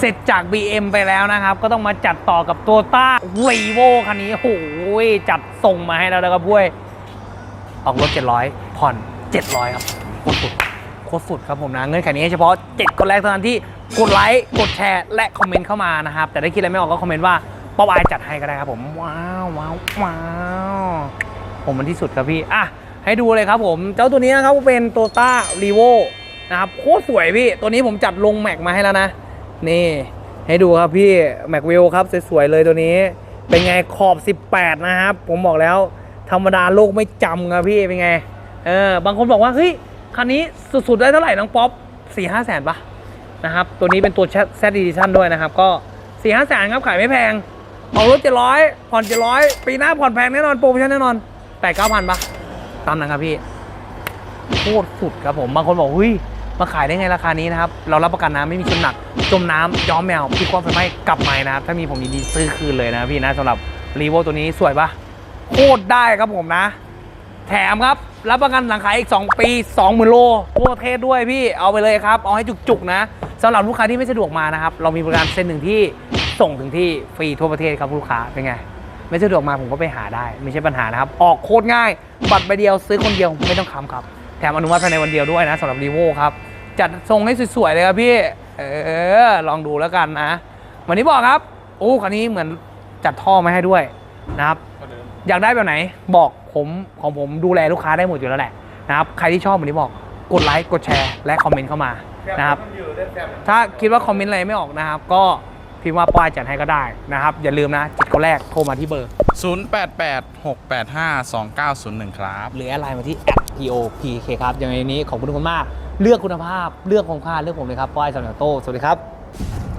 เสร็จจาก BM ไปแล้วนะครับ ก็ต้องมาจัดต่อกับตัวต้าวีโวคันนี้โอ้โหจัดส่งมาให้แล้วนะครับพวยออกรถ 700 ผ่อน 700 ครับโคตรสุดโคตรสุดครับผมนะ เงื่อนไขนี้เฉพาะ 7 คนแรกเท่านั้นที่กดไลค์กดแชร์ และคอมเมนต์เข้ามานะครับ แต่ถ้าคิดอะไรไม่ออกก็คอมเมนต์ว่าป้าอายจัดให้ก็ได้ครับผม ว้าวว้าวว้าวผมมันที่สุดครับพี่อะให้ดูเลยครับผม เจ้าตัวนี้นะครับเป็นโตต้ารีโวนะครับโคตรสวยพี่ ตัวนี้ผมจัดลงแม็กมาให้แล้วนะ นี่ ให้ดูครับพี่แม็กวิลครับสวยๆเลยตัวนี้ เป็นไงขอบ 18 นะครับ ผมบอกแล้ว ธรรมดาโลกไม่จำครับพี่เป็นไงเออบางคนบอกว่าเฮ้ยคันนี้สุดๆได้เท่าไหร่น้องป๊อป4 5แสนปะนะครับ ตัวนี้เป็นตัวแซดดิชั่นด้วยนะครับ ก็4 5แสนครับขายไม่แพงออกรถ700ผ่อน700ปีหน้าผ่อนแพงแน่นอนโปรโมชั่นแน่นอน8 9 0 0 0ปะตามนั้นครับพี่โคตรสุดครับผมบางคนบอกเฮ้ย มาขายได้ไงราคานี้นะครับ เรารับประกันนะไม่มีชนหนัก จมน้ำย้อมแมวพี่ความไฟไหม้กลับมานะครับ ถ้ามีผมยินดีซื้อคืนเลยนะพี่นะสำหรับรีโวตัวนี้สวยปะโคตรได้ครับผมนะ แถมครับรับประกันหลังขายอีก 2 ปี 20,000 โลทั่วประเทศด้วยพี่เอาไปเลยครับ เอาให้จุกๆนะสำหรับลูกค้าที่ไม่สะดวกมานะครับ เรามีบริการเซ็นหนึ่งที่ส่งถึงที่ฟรีทั่วประเทศครับลูกค้าเป็นไง ไม่สะดวกมาผมก็ไปหาได้ ไม่ใช่ปัญหานะครับ ออกโคตรง่าย บัตรใบเดียวซื้อคนเดียวไม่ต้องค้ำครับ แถมอนุมัติภายในวันเดียวด้วยนะสำหรับรีโวครับ จัดทรงให้สวยๆเลยครับพี่ เออ ลองดูแล้วกันนะวันนี้บอกครับโอ้คันนี้เหมือนจัดท่อมาให้ด้วยนะครับ อยากได้แบบไหนบอกผมของผมดูแลลูกค้าได้หมดอยู่แล้วแหละนะครับ ใครที่ชอบวันนี้บอกกดไลค์กดแชร์และคอมเมนต์เข้ามานะครับ ถ้าคิดว่าคอมเมนต์อะไรไม่ออกนะครับ ก็พิมพ์ว่าป้ายจัดให้ก็ได้นะครับ อย่าลืมนะจิตคนแรกโทรมาที่เบอร์ 0886852901 ครับ หรือแอดไลน์มาที่ @popk ครับอย่างในนี้ขอบคุณทุกคนมาก เลือกคุณภาพเลือกคุณค่าเลือกผมเลยครับป้ายสำหรับโต้สวัสดีครับ